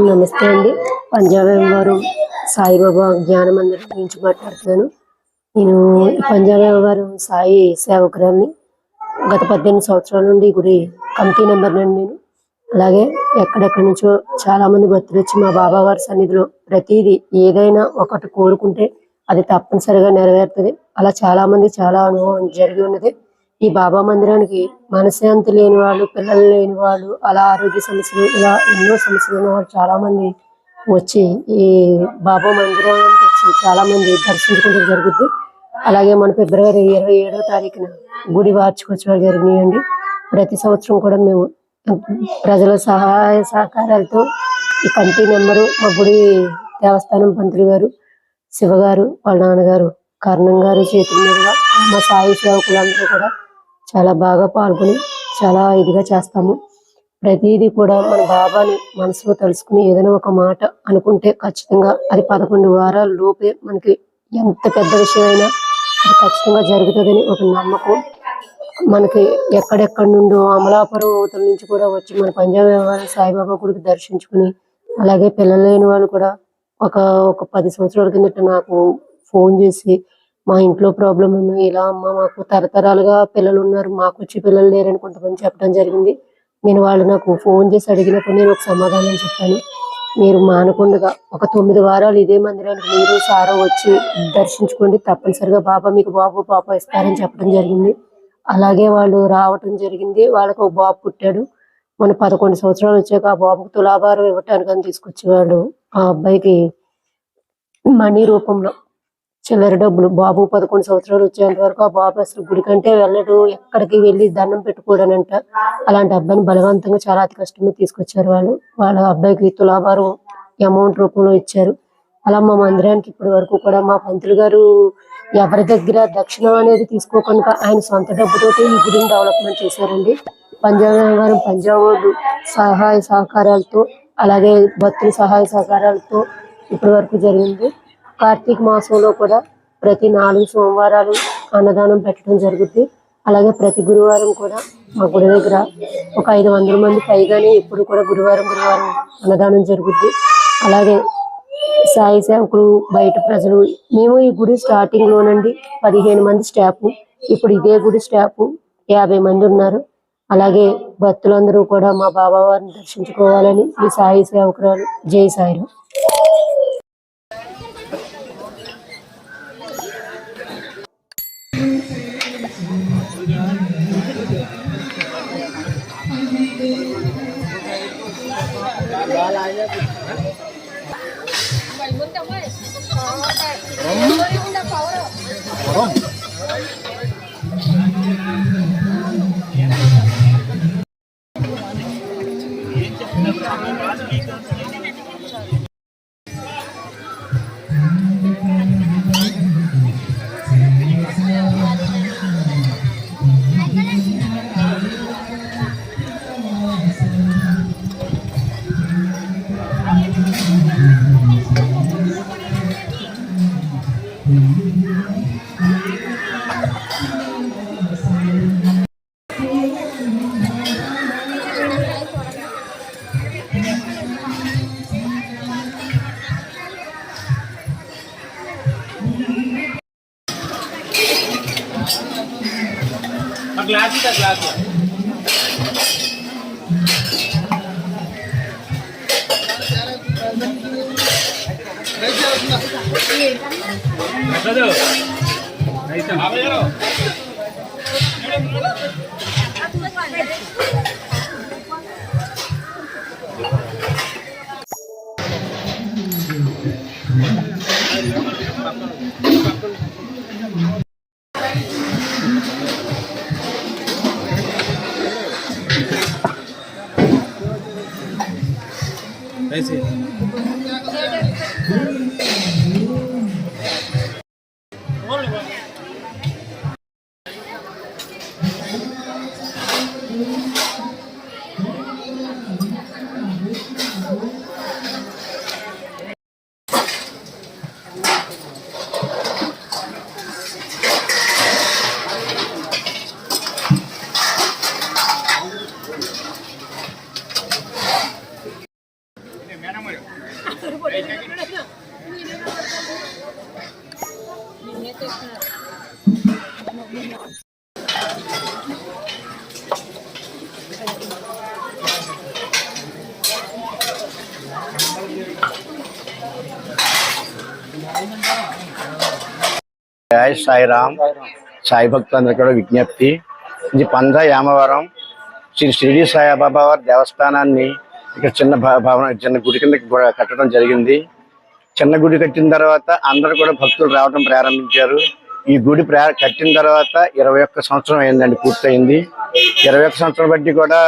నమస్తే అండి. పంజాబ్ వారు సాయిబాబా జ్ఞాన మందిరం గురించి మాట్లాడుతున్నాను. నేను ఈ పంజాబ్ వారు సాయి సేవకురాన్ని గత పద్దెనిమిది సంవత్సరాల నుండి గుడి కమిటీ నెంబర్ నుండి నేను. అలాగే ఎక్కడెక్కడి నుంచో చాలా మంది భక్తులు వచ్చి మా బాబా వారి సన్నిధిలో ప్రతిదీ ఏదైనా ఒకటి కోరుకుంటే అది తప్పనిసరిగా నెరవేరుతుంది. అలా చాలా మంది చాలా అనుభవం జరిగి ఉన్నది. ఈ బాబా మందిరానికి మనశ్శాంతి లేని వాళ్ళు పిల్లలు లేని వాళ్ళు అలా ఆరోగ్య సమస్యలు ఇలా ఎన్నో సమస్యలు ఉన్న వాళ్ళు చాలా మంది వచ్చి ఈ బాబా మందిరానికి వచ్చి చాలా మంది దర్శించుకోవడం జరుగుద్ది. అలాగే మన ఫిబ్రవరి ఇరవై ఏడో తారీఖున గుడి వార్షికోత్సవాలు జరిగినాయండి. ప్రతి సంవత్సరం కూడా మేము ప్రజల సహాయ సహకారాలతో ఈ కమిటీ నెంబరు మా గుడి దేవస్థానం పంతులు గారు శివగారు వాళ్ళ నాన్నగారు కర్ణం గారు చేతుల మీదుగా మా సాయి సేవకులందరూ కూడా చాలా బాగా పాల్గొని చాలా ఇదిగా చేస్తాము. ప్రతిదీ కూడా మన బాబాని మనసులో తలుసుకుని ఏదైనా ఒక మాట అనుకుంటే ఖచ్చితంగా అది పదకొండు వారాల లోపే మనకి ఎంత పెద్ద విషయమైనా అది ఖచ్చితంగా జరుగుతుందని ఒక నమ్మకం. మనకి ఎక్కడెక్కడి నుండో అమలాపురం అవతల నుంచి కూడా వచ్చి మన పంజాబ్ వ్యవహారం సాయిబాబా గుడికి దర్శించుకుని అలాగే పిల్లలు లేని వాళ్ళు కూడా ఒక ఒక పది సంవత్సరాల కిందట నాకు ఫోన్ చేసి మా ఇంట్లో ప్రాబ్లం ఉంది ఇలా అమ్మ మాకు తరతరాలుగా పిల్లలు ఉన్నారు మాకు వచ్చి పిల్లలు లేరని కొంతమంది చెప్పడం జరిగింది. నేను వాళ్ళు నాకు ఫోన్ చేసి అడిగినప్పుడు నేను ఒక సమాధానం చెప్పాను. మీరు మానకుండా ఒక తొమ్మిది వారాలు ఇదే మందిరానికి మీరు సారా వచ్చి దర్శించుకోండి తప్పనిసరిగా బాబా మీకు బాబు పాప ఇస్తారని చెప్పడం జరిగింది. అలాగే వాళ్ళు రావటం జరిగింది. వాళ్ళకు ఒక బాబు పుట్టాడు. మన పదకొండు సంవత్సరాలు వచ్చాక ఆ బాబుకు తులాభారం ఇవ్వటానికి అని తీసుకొచ్చేవాళ్ళు ఆ అబ్బాయికి మనీ రూపంలో చిల్లర డబ్బులు. బాబు పదకొండు సంవత్సరాలు వచ్చేంత వరకు ఆ బాబు అసలు గుడి కంటే వెళ్ళడు ఎక్కడికి వెళ్ళి దండం పెట్టుకోడనంట. అలాంటి అబ్బాయిని బలవంతంగా చాలా అతి కష్టమే తీసుకొచ్చారు వాళ్ళు. వాళ్ళ అబ్బాయికి తులాభారం అమౌంట్ రూపంలో ఇచ్చారు. అలా మా మందిరానికి ఇప్పటి వరకు కూడా మా పంతులు గారు ఎవరి దగ్గర దక్షిణం అనేది తీసుకోకుండా ఆయన సొంత డబ్బుతోటి ఈ గుడిని డెవలప్మెంట్ చేశారండి. పంజాబ్ పంజాబ్ వాళ్ళు సహాయ సహకారాలతో అలాగే భక్తుల సహాయ సహకారాలతో ఇప్పటి వరకు జరిగింది. కార్తీక మాసంలో కూడా ప్రతి నాలుగు సోమవారాలు అన్నదానం పెట్టడం జరుగుద్ది. అలాగే ప్రతి గురువారం కూడా మా గుడి దగ్గర ఒక ఐదు వందల మంది పైగానే ఎప్పుడు కూడా గురువారం గురువారం అన్నదానం జరుగుద్ది. అలాగే సాయి సేవకులు బయట ప్రజలు మేము ఈ గుడి స్టార్టింగ్లోనండి పదిహేను మంది స్టాఫ్ ఇప్పుడు ఇదే గుడి స్టాఫ్ యాభై మంది ఉన్నారు. అలాగే భక్తులందరూ కూడా మా బాబా వారిని దర్శించుకోవాలని ఈ సాయి సేవకురాలు జై సాయిరాం Vamos. గ్లాస్ ఇదా గ్లాస్ ఎట్లదు అయితే decir. జై సాయిరామ్ సాయి భక్తులందరికీ కూడా విజ్ఞప్తి. ఇది పంద యామవరం. శ్రీ షిరిడి సాయిబాబా వారి దేవస్థానాన్ని ఇక్కడ చిన్న భవనం చిన్న గుడి కింద కట్టడం జరిగింది. చిన్న గుడి కట్టిన తర్వాత అందరూ కూడా భక్తులు రావడం ప్రారంభించారు. ఈ గుడి కట్టిన తర్వాత ఇరవై ఒక్క సంవత్సరం అయిందండి పూర్తయింది. ఇరవై ఒక్క సంవత్సరం బట్టి కూడా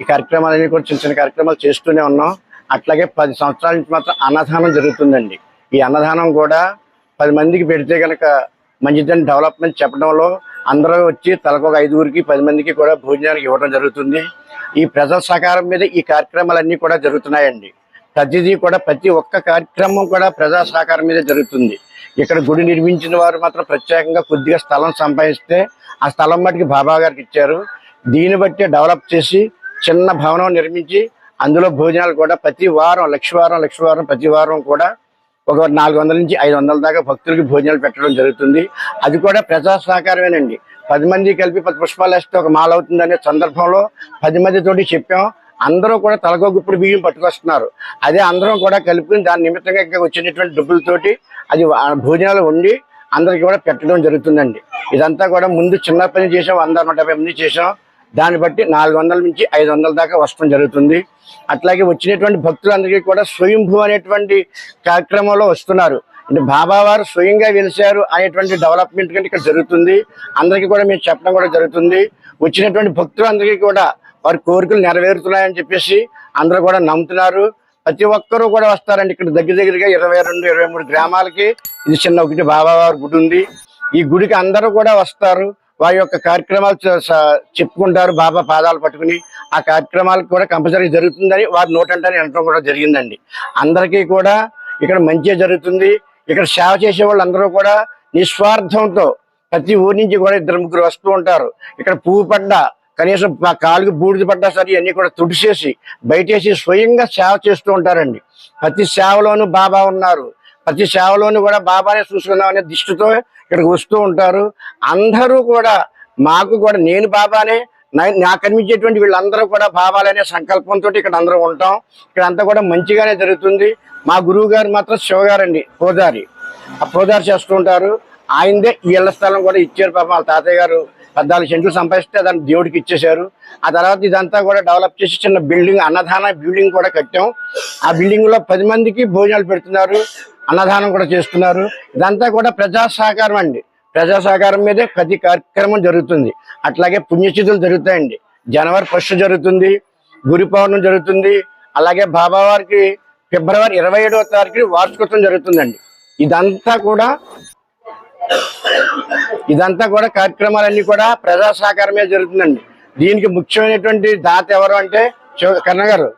ఈ కార్యక్రమాలన్నీ కూడా చిన్న చిన్న కార్యక్రమాలు చేస్తూనే ఉన్నాం. అట్లాగే పది సంవత్సరాల నుంచి మాత్రం అన్నదానం జరుగుతుందండి. ఈ అన్నదానం కూడా పది మందికి పెడితే కనుక మంచిదని డెవలప్మెంట్ చెప్పడంలో అందరూ వచ్చి తలకు ఒక ఐదుగురికి పది మందికి కూడా భోజనానికి ఇవ్వడం జరుగుతుంది. ఈ ప్రజల సహకారం మీద ఈ కార్యక్రమాలన్నీ కూడా జరుగుతున్నాయండి. ప్రతిదీ కూడా ప్రతి ఒక్క కార్యక్రమం కూడా ప్రజా సహకారం మీద జరుగుతుంది. ఇక్కడ గుడి నిర్మించిన వారు మాత్రం ప్రత్యేకంగా కొద్దిగా స్థలం సంపాదిస్తే ఆ స్థలం మటుకు బాబా గారికి ఇచ్చారు. దీన్ని బట్టి డెవలప్ చేసి చిన్న భవనం నిర్మించి అందులో భోజనాలు కూడా ప్రతి వారం లక్ష వారం లక్ష వారం ప్రతి వారం కూడా ఒక నాలుగు వందల నుంచి ఐదు వందల దాకా భక్తులకి భోజనాలు పెట్టడం జరుగుతుంది. అది కూడా ప్రజా సహకారమేనండి. పది మంది కలిపి పది పుష్పాలు వేస్తే ఒక మాల అవుతుందనే సందర్భంలో పది మందితోటి చెప్పాం. అందరూ కూడా తలకో గుప్పుడు బియ్యం పట్టుకొస్తున్నారు. అదే అందరం కూడా కలుపుకుని దాని నిమిత్తంగా వచ్చినటువంటి డబ్బులతోటి అది భోజనాలు వండి అందరికి కూడా పెట్టడం జరుగుతుందండి. ఇదంతా కూడా ముందు చిన్న పని చేసాం వంద నూట మంది చేసాం దాన్ని బట్టి నాలుగు వందల నుంచి ఐదు వందల దాకా వస్త్రం జరుగుతుంది. అట్లాగే వచ్చినటువంటి భక్తులందరికీ కూడా స్వయంభూ అనేటువంటి కార్యక్రమంలో వస్తున్నారు. అంటే బాబా వారు స్వయంగా వెలిశారు అనేటువంటి డెవలప్మెంట్ కంటే ఇక్కడ జరుగుతుంది. అందరికీ కూడా మేము చెప్పడం కూడా జరుగుతుంది. వచ్చినటువంటి భక్తులందరికీ కూడా వారి కోరికలు నెరవేరుతున్నాయని చెప్పేసి అందరూ కూడా నమ్ముతున్నారు. ప్రతి ఒక్కరూ కూడా వస్తారండి ఇక్కడ దగ్గర దగ్గరగా ఇరవై రెండు ఇరవై మూడు గ్రామాలకి. ఇది చిన్న ఒకటి బాబావారి గుడి ఉంది. ఈ గుడికి అందరూ కూడా వస్తారు. వారి యొక్క కార్యక్రమాలు చెప్పుకుంటారు బాబా పాదాలు పట్టుకుని. ఆ కార్యక్రమాలకు కూడా కంపల్సరీ జరుగుతుందని వారు నోటంటని అనడం కూడా జరిగిందండి. అందరికీ కూడా ఇక్కడ మంచి జరుగుతుంది. ఇక్కడ సేవ చేసే వాళ్ళందరూ కూడా నిస్వార్థంతో ప్రతి ఊరి నుంచి కూడా ఇద్దరు ముగ్గురు వస్తూ ఉంటారు. ఇక్కడ పువ్వు పడ్డ కనీసం మా కాలుకి బూడిద పడ్డా సరే ఇవన్నీ కూడా తుడిచేసి బయటేసి స్వయంగా సేవ చేస్తూ ఉంటారండి. ప్రతి సేవలోనూ బాబా ఉన్నారు. ప్రతి సేవలోనూ కూడా బాబానే చూసుకుందాం అనే దృష్టితో ఇక్కడికి వస్తూ ఉంటారు. అందరూ కూడా మాకు కూడా నేను బాబానే నా- నాకు కనిపించేటువంటి వీళ్ళందరూ కూడా బాబాలనే సంకల్పంతో ఇక్కడ అందరూ ఉంటాం. ఇక్కడ అంతా కూడా మంచిగానే జరుగుతుంది. మా గురువు గారు మాత్రం శివగారండి పోదారి. ఆ పోదారి చేస్తూ ఉంటారు. ఆయనదే ఈ ఇళ్ళ స్థలం కూడా ఇచ్చారు పాపం వాళ్ళ తాతయ్య గారు. పద్నాలుగు సెంట్లు సంపాదిస్తే దాన్ని దేవుడికి ఇచ్చేశారు. ఆ తర్వాత ఇదంతా కూడా డెవలప్ చేసి చిన్న బిల్డింగ్ అన్నదాన బిల్డింగ్ కూడా కట్టాం. ఆ బిల్డింగ్లో పది మందికి భోజనాలు పెడుతున్నారు. అన్నదానం కూడా చేస్తున్నారు. ఇదంతా కూడా ప్రజా సహకారం అండి. ప్రజా సహకారం మీదే ప్రతి కార్యక్రమం జరుగుతుంది. అట్లాగే పుణ్యతిథులు జరుగుతాయండి. జనవరి ఫస్ట్ జరుగుతుంది. గురి పౌర్ణమి జరుగుతుంది. అలాగే బాబావారికి ఫిబ్రవరి ఇరవై ఏడవ తారీఖు వార్షికోత్సవం జరుగుతుందండి. ఇదంతా కూడా ఇదంతా కూడా కార్యక్రమాలన్నీ కూడా ప్రజా సహకారమే జరుగుతుందండి. దీనికి ముఖ్యమైనటువంటి దాత ఎవరు అంటే కన్నగారు.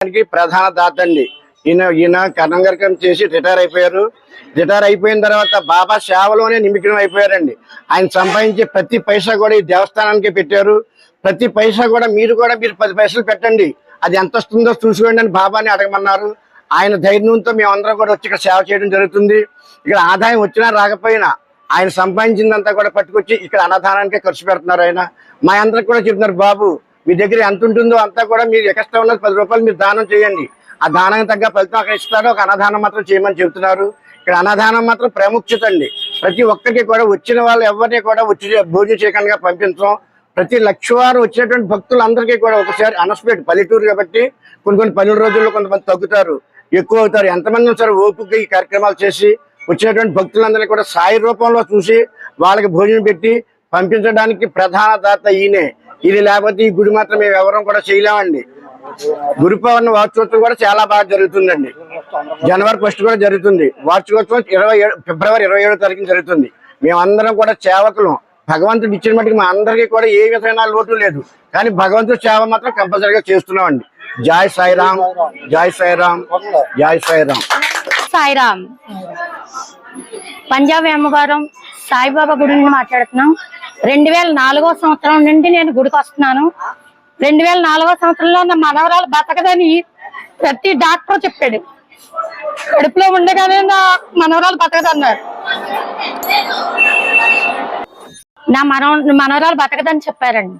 దానికి ప్రధాన దాత అండి. ఈయన ఈయన కర్ణం చేసి రిటైర్ అయిపోయారు. రిటైర్ అయిపోయిన తర్వాత బాబా సేవలోనే నిమిగ్నం అయిపోయారండి. ఆయన సంపాదించే ప్రతి పైసా కూడా ఈ దేవస్థానానికి పెట్టారు. ప్రతి పైసా కూడా మీరు కూడా మీరు పది పైసలు పెట్టండి. అది ఎంత వస్తుందో చూసుకోండి అని బాబాని అడగమన్నారు. ఆయన ధైర్యంతో మేమందరం కూడా వచ్చి ఇక్కడ సేవ చేయడం జరుగుతుంది. ఇక్కడ ఆదాయం వచ్చినా రాకపోయినా ఆయన సంపాదించిందంతా కూడా పట్టుకొచ్చి ఇక్కడ అన్నదానానికే ఖర్చు పెడుతున్నారు ఆయన. మా అందరికి కూడా చెప్తున్నారు బాబు మీ దగ్గర ఎంత ఉంటుందో అంతా కూడా మీరు ఎక్స్ట్రా ఉన్నది పది రూపాయలు మీరు దానం చేయండి. ఆ దానానికి తగ్గ ఫలితం అక్కడ ఇస్తారు ఒక అన్నదానం మాత్రం చేయమని చెబుతున్నారు. ఇక్కడ అన్నదానం మాత్రం ప్రాముఖ్యత అండి ప్రతి ఒక్కరికి కూడా వచ్చిన వాళ్ళు ఎవరిని కూడా వచ్చి భోజనం చేయకుండా పంపించడం. ప్రతి లక్ష వారు వచ్చినటువంటి భక్తులందరికీ కూడా ఒకసారి అనస్పేట్ పల్లెటూరు కాబట్టి కొన్ని కొన్ని పన్నెండు రోజుల్లో కొంతమంది తగ్గుతారు ఎక్కువ అవుతారు. ఎంతమంది ఉంటారు ఓపిక ఈ కార్యక్రమాలు చేసి వచ్చినటువంటి భక్తులందరినీ కూడా సాయి రూపంలో చూసి వాళ్ళకి భోజనం పెట్టి పంపించడానికి ప్రధాన దాత ఈయనే. ఇది లేకపోతే ఈ గుడి మాత్రం మేము ఎవరం కూడా చేయలేమండి. గురు పౌర్ణమి వార్షికోత్సవం కూడా చాలా బాగా జరుగుతుందండి. జనవరి ఫస్ట్ కూడా జరుగుతుంది. వార్షికోత్సవం ఇరవై ఏడు ఫిబ్రవరి ఇరవై ఏడో తారీఖున జరుగుతుంది. మేమందరం కూడా సేవకులు. భగవంతుడు ఇచ్చిన మటుకు మా అందరికీ కూడా ఏ విధమైన లోటు లేదు. కానీ భగవంతుడు సేవ మాత్రం కంపల్సరీగా చేస్తున్నామండి. జాయ్ సాయిరామ్ జాయ్ సాయిరామ్ జాయ్ సాయిరామ్. సాయిరామ్. పంజాబ్ అమ్మవారం సాయిబాబా గుడి నుండి మాట్లాడుతున్నాం. రెండు వేల నాలుగో సంవత్సరం నుండి నేను గుడికి వస్తున్నాను. రెండు వేల నాలుగో సంవత్సరంలో నా మనవరాలు బతకదని ప్రతి డాక్టర్ చెప్పాడు. కడుపులో ఉండగానే నా మనవరాలు బతకదన్నారు. నా మనవ మనవరాలు బతకదని చెప్పారండి.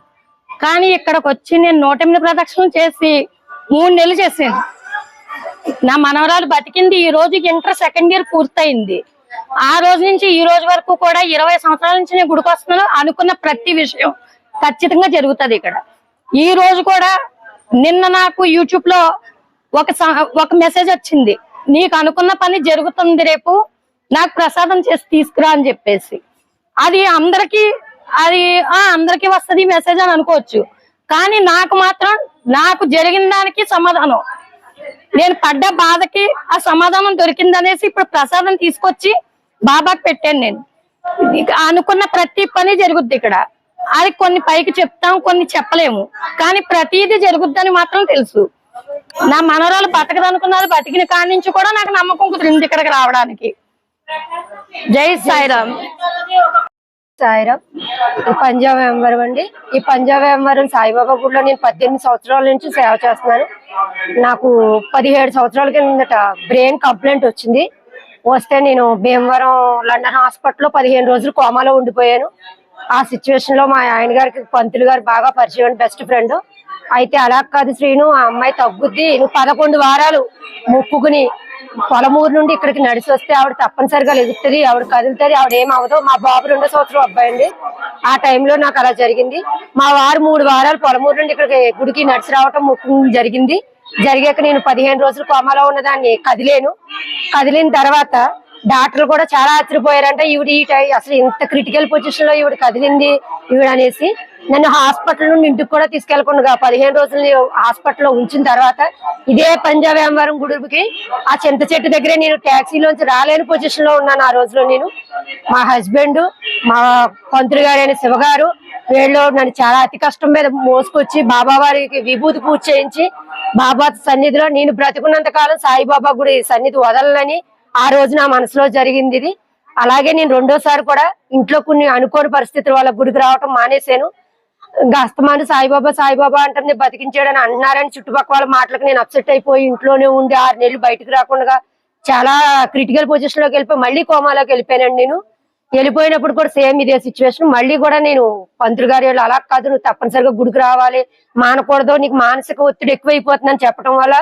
కానీ ఇక్కడికి వచ్చి నేను నూట ఎనిమిది ప్రదక్షిణలు చేసి మూడు నెలలు చేసాను నా మనవరాలు బతికింది ఈ రోజు ఇంటర్ సెకండ్ ఇయర్ పూర్తయింది. ఆ రోజు నుంచి ఈ రోజు వరకు కూడా ఇరవై సంవత్సరాల నుంచి నేను గుడికి వస్తున్నాను అనుకున్న ప్రతి విషయం ఖచ్చితంగా జరుగుతుంది ఇక్కడ. ఈ రోజు కూడా నిన్న నాకు యూట్యూబ్లో ఒక స- ఒక మెసేజ్ వచ్చింది. నీకు అనుకున్న పని జరుగుతుంది రేపు నాకు ప్రసాదం చేసి తీసుకురా అని చెప్పేసి. అది అందరికి అది ఆ అందరికి వస్తది మెసేజ్ అని అనుకోవచ్చు. కానీ నాకు మాత్రం నాకు జరిగిన దానికి సమాధానం. నేను పడ్డ బాధకి ఆ సమాధానం దొరికిందనేసి ఇప్పుడు ప్రసాదం తీసుకొచ్చి బాబాకి పెట్టాను నేను. అనుకున్న ప్రతి పని జరుగుద్ది ఇక్కడ. అది కొన్ని పైకి చెప్తాం కొన్ని చెప్పలేము. కానీ ప్రతిదీ జరుగుద్దని మాత్రం తెలుసు. నా మనవరాలు బతకదనుకున్నది బతికిన కాడి నుంచి కూడా నాకు నమ్మకం కుదిరింది ఇక్కడికి రావడానికి. జై సాయిరామ్. సాయిరామ్ ఈ పంజాబ్ వెంబరం అండి. ఈ పంజాబ్ వెంబరం సాయిబాబా గుడిలో నేను పద్దెనిమిది సంవత్సరాల నుంచి సేవ చేస్తున్నాను. నాకు పదిహేడు సంవత్సరాల కిందట బ్రెయిన్ కంప్లైంట్ వచ్చింది. వస్తే నేను భీమవరం లండన్ హాస్పిటల్లో పదిహేను రోజులు కోమాలో ఉండిపోయాను. ఆ సిచ్యువేషన్లో మా ఆయన గారికి పంతులు గారు బాగా పరిచయం బెస్ట్ ఫ్రెండ్ అయితే అలా కాదు శ్రీను ఆ అమ్మాయి తగ్గుద్ది. నువ్వు పదకొండు వారాలు ముక్కుకుని పొలమూరు నుండి ఇక్కడికి నడిచి వస్తే ఆవిడ తప్పనిసరిగా ఎదుగుతుంది ఆవిడ కదులుతుంది ఆవిడ ఏం అవ్వదు. మా బాబు రెండో సంవత్సరం అబ్బాయి అండి. ఆ టైంలో నాకు అలా జరిగింది. మా వారు మూడు వారాలు పొలమూరు నుండి ఇక్కడికి గుడికి నడిచి రావటం ముక్కు జరిగింది. జరిగాక నేను పదిహేను రోజులు కోమాలో ఉన్నదాన్ని కదిలేను. కదిలిన తర్వాత డాక్టర్లు కూడా చాలా ఆశ్చర్యపోయారంట ఈవిడ ఈ అసలు ఇంత క్రిటికల్ పొజిషన్లో ఈవిడ కదిలింది ఈవిడ అనేసి నన్ను హాస్పిటల్ నుండి ఇంటికి కూడా తీసుకెళ్ళకుండా పదిహేను రోజులు హాస్పిటల్లో ఉంచిన తర్వాత ఇదే పంజాబ్ వ్యాపారం గుడికి ఆ చింత చెట్టు దగ్గరే నేను ట్యాక్సీలోంచి రాలేని పొజిషన్లో ఉన్నాను ఆ రోజులో నేను. మా హస్బెండ్ మా పంతులు గారైన శివగారు వీళ్ళు నన్ను చాలా అతి కష్టం మీద మోసుకొచ్చి బాబా వారికి విభూతి పూజ చేయించి బాబా సన్నిధిలో నేను బ్రతికున్నంత కాలం సాయిబాబా గుడి సన్నిధి వదలనని ఆ రోజు నా మనసులో జరిగింది ఇది. అలాగే నేను రెండోసారి కూడా ఇంట్లో కొన్ని అనుకోని పరిస్థితుల వల్ల గుడికి రావటం మానేశాను. గస్తమాని సాయిబాబా సాయిబాబా అంటుంది బతికించాడని అంటున్నారని చుట్టుపక్కల వాళ్ళ మాటలకు నేను అప్సెట్ అయిపోయి ఇంట్లోనే ఉండి ఆరు నెలలు బయటకు రాకుండా చాలా క్రిటికల్ పొజిషన్లోకి వెళ్ళిపోయి మళ్ళీ కోమాలోకి వెళ్ళిపోయానండి నేను. వెళ్ళిపోయినప్పుడు కూడా సేమ్ ఇదే సిచ్యువేషన్ మళ్ళీ కూడా నేను పంతులు గారి వాళ్ళు అలా కాదు నువ్వు తప్పనిసరిగా గుడికి రావాలి. మానకూడదు నీకు మానసిక ఒత్తిడి ఎక్కువైపోతుందని చెప్పడం వల్ల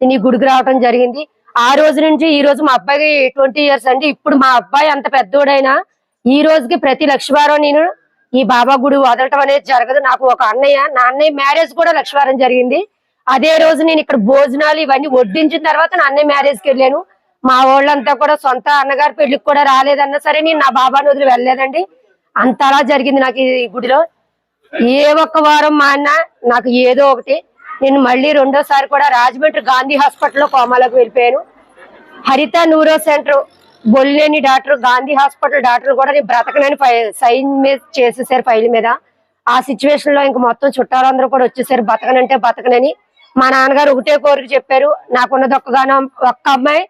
నేను ఈ గుడికి రావడం జరిగింది. ఆ రోజు నుంచి ఈ రోజు మా అబ్బాయికి ట్వంటీ ఇయర్స్ అండి. ఇప్పుడు మా అబ్బాయి అంత పెద్దోడైనా ఈ రోజుకి ప్రతి లక్షవారం నేను ఈ బాబా గుడి వదలటం అనేది జరగదు. నాకు ఒక అన్నయ్య నా అన్నయ్య మ్యారేజ్ కూడా లక్షవారం జరిగింది. అదే రోజు నేను ఇక్కడ భోజనాలు ఇవన్నీ వడ్డించిన తర్వాత నా అన్నయ్య మ్యారేజ్కి వెళ్ళాను. మా వాళ్ళంతా కూడా సొంత అన్నగారి పెళ్ళికి కూడా రాలేదన్నా సరే నేను నా బాబాని వదిలి వెళ్ళలేదండి. అంతలా జరిగింది నాకు ఈ గుడిలో. ఏ ఒక్క వారం మా అన్న నాకు ఏదో ఒకటి నేను మళ్ళీ రెండోసారి కూడా రాజమండ్రి గాంధీ హాస్పిటల్లో కోమాలకు వెళ్ళిపోయాను. Haritha neuro centre Bolleni doctor Gandhi hospital doctor కూడా నేను బ్రతకనని సైన్ మీద చేసేసారు ఫైల్ మీద. ఆ సిచ్యువేషన్లో ఇంక మొత్తం చుట్టాలందరూ కూడా వచ్చేసారు బతకనంటే బతకనని. మా నాన్నగారు ఒకటే కోరిక చెప్పారు నాకున్నది ఒక్కగానో ఒక్క అమ్మాయి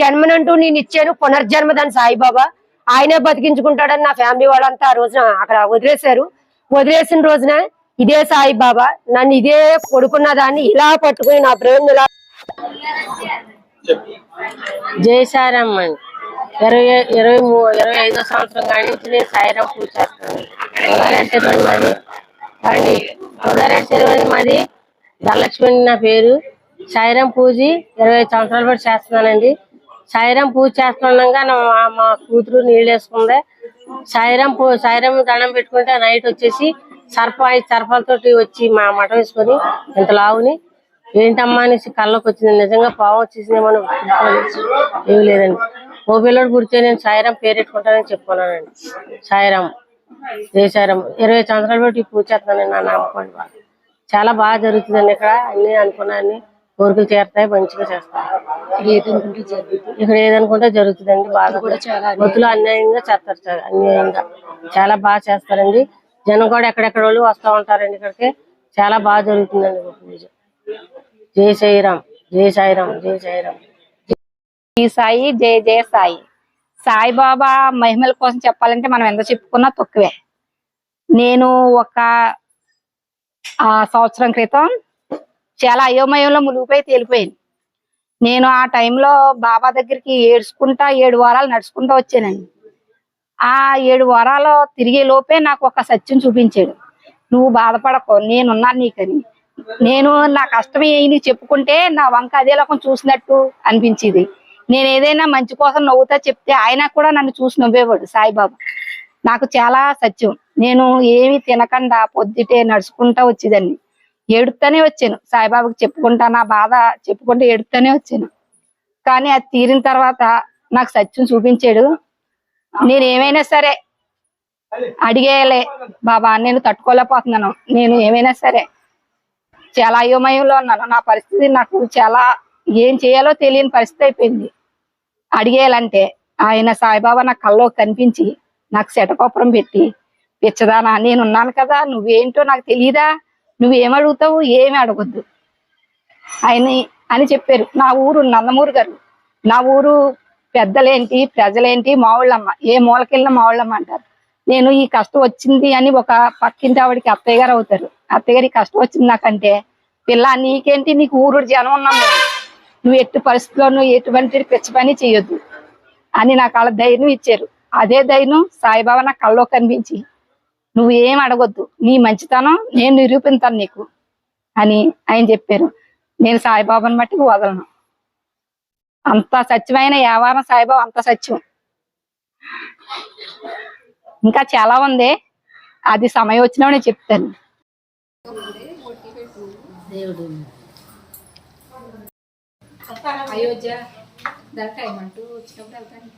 జన్మనంటూ నేను ఇచ్చాను పునర్జన్మ దాని సాయిబాబా. ఆయనే బతికించుకుంటాడని నా ఫ్యామిలీ వాళ్ళంతా ఆ రోజున అక్కడ వదిలేశారు. వదిలేసిన రోజున ఇదే సాయిబాబా. నన్ను ఇదే కొడుకున్న దాన్ని ఇలా పట్టుకుని నా బ్రెయిన్ ఇలా జయసారమ్మ ఇరవై ఇరవై మూ ఇరవై ఐదో సంవత్సరం కాడి నుంచి నేను సాయిరాం పూజ చేస్తాను. ఉదారెడ్డి చెరువు మాది అండి మాది ధనలక్ష్మి నా పేరు. సాయిరాం పూజ ఇరవై ఐదు సంవత్సరాలు పాటు చేస్తున్నానండి. సాయిరాం పూజ చేస్తుండగా నా మా- మా కూతురు నీళ్ళు వేసుకుంది. సాయిరాం పూ సాయిరాం దండం పెట్టుకుంటే నైట్ వచ్చేసి సర్ప సర్పాలతోటి వచ్చి మా మఠం వేసుకొని ఇంత లావుని? ఏంటమ్మా అనేసి కళ్ళకి వచ్చింది. నిజంగా పావం వచ్చేసిందేమో. ఏమీ లేదండి. ఓ పిల్లడు పుడితే నేను సాయిరాం పేరెట్టుకుంటానని చెప్పుకున్నానండి. సాయిరాం. ఏ సాయిరాం? ఇరవై సంవత్సరాలు బట్టి ఈ పూజ చేస్తున్నాను నా నమ్మకం చాలా బాగా జరుగుతుందండి ఇక్కడ. అన్ని అనుకున్నాన్ని కోరికలు చేరుతాయి మంచిగా చేస్తారు ఇక్కడ ఏదనుకుంటే జరుగుతుందండి. బాగా భక్తులు అన్యాయంగా చేస్తారు అన్యాయంగా. చాలా బాగా చేస్తారండి. జనం కూడా ఎక్కడెక్కడ వాళ్ళు వస్తూ ఉంటారండి ఇక్కడికి. చాలా బాగా జరుగుతుందండి పూజ. జై సాయిరామ్ జై సాయిరామ్ జై సాయిరామ్. జై సాయి జై జయ సాయి. సాయిబాబా మహిమల కోసం చెప్పాలంటే మనం ఎంత చెప్పుకున్నా తక్కువే. నేను ఒక ఆ సంవత్సరం క్రితం చాలా అయోమయంలో మునిగిపోయి తేలిపోయాను. నేను ఆ టైంలో బాబా దగ్గరికి ఏడ్చుకుంటా ఏడు వారాలు నడుచుకుంటూ వచ్చానండి. ఆ ఏడు వారాలు తిరిగే లోపే నాకు ఒక సత్యం చూపించాడు. నువ్వు బాధపడకు నేనున్నాను నీకని. నేను నా కష్టం ఏమి చెప్పుకుంటే నా వంక అదే లోకం చూసినట్టు అనిపించేది. నేను ఏదైనా మంచి కోసం నవ్వుతా చెప్తే ఆయన కూడా నన్ను చూసి నవ్వేవాడు సాయిబాబా. నాకు చాలా సత్యం. నేను ఏమి తినకుండా పొద్దుటే నడుచుకుంటా వచ్చేదాన్ని. ఏడుతానే వచ్చాను. సాయిబాబాకి చెప్పుకుంటా నా బాధ చెప్పుకుంటూ ఏడుతానే వచ్చాను. కానీ అది తీరిన తర్వాత నాకు సత్యం చూపించాడు. నేను ఏమైనా సరే అడిగేయలే బాబా నేను తట్టుకోలేకపోతున్నాను. నేను ఏమైనా సరే చాలా అయోమయంలో ఉన్నాను. నా పరిస్థితి నాకు చాలా ఏం చేయాలో తెలియని పరిస్థితి అయిపోయింది. అడిగేయాలంటే ఆయన సాయిబాబా నా కల్లో కనిపించి నాకు శటకోపురం పెట్టి పిచ్చదానా నేను ఉన్నాను కదా నువ్వేంటో నాకు తెలియదా నువ్వేమడుగుతావు? ఏమి అడగొద్దు. ఆయన అని చెప్పారు. నా ఊరు నందమూరు గారు. నా ఊరు పెద్దలేంటి ప్రజలేంటి మావుళ్ళమ్మ ఏ మూలకెళ్ళిన మావుళ్ళమ్మ అంటారు. నేను ఈ కష్టం వచ్చింది అని ఒక పక్కింటి ఆవిడకి అత్తయ్య గారు అవుతారు. అత్తయ్య గారి కష్టం వచ్చింది నాకంటే. పిల్ల నీకేంటి? నీకు ఊరు జనం ఉన్నాం నువ్వు ఎట్టి పరిస్థితిలో నువ్వు ఎటువంటి పిచ్చ పని చేయొద్దు అని నాకు వాళ్ళ ధైర్యం ఇచ్చారు. అదే ధైర్యం సాయిబాబా నా కళ్ళలో కనిపించి నువ్వు ఏం అడగొద్దు. నీ మంచితనం నేను నిరూపిస్తాను నీకు అని ఆయన చెప్పారు. నేను సాయిబాబాని మట్టికి వదలను. అంత సత్యమైన యావారం సాయిబాబా అంత సత్యం. ఇంకా చాలా ఉంది. అది సమయం వచ్చినప్పుడు నేను చెప్తాను. అయోధ్య దర్శనం అంటూ వచ్చినప్పుడు వెళ్తాను.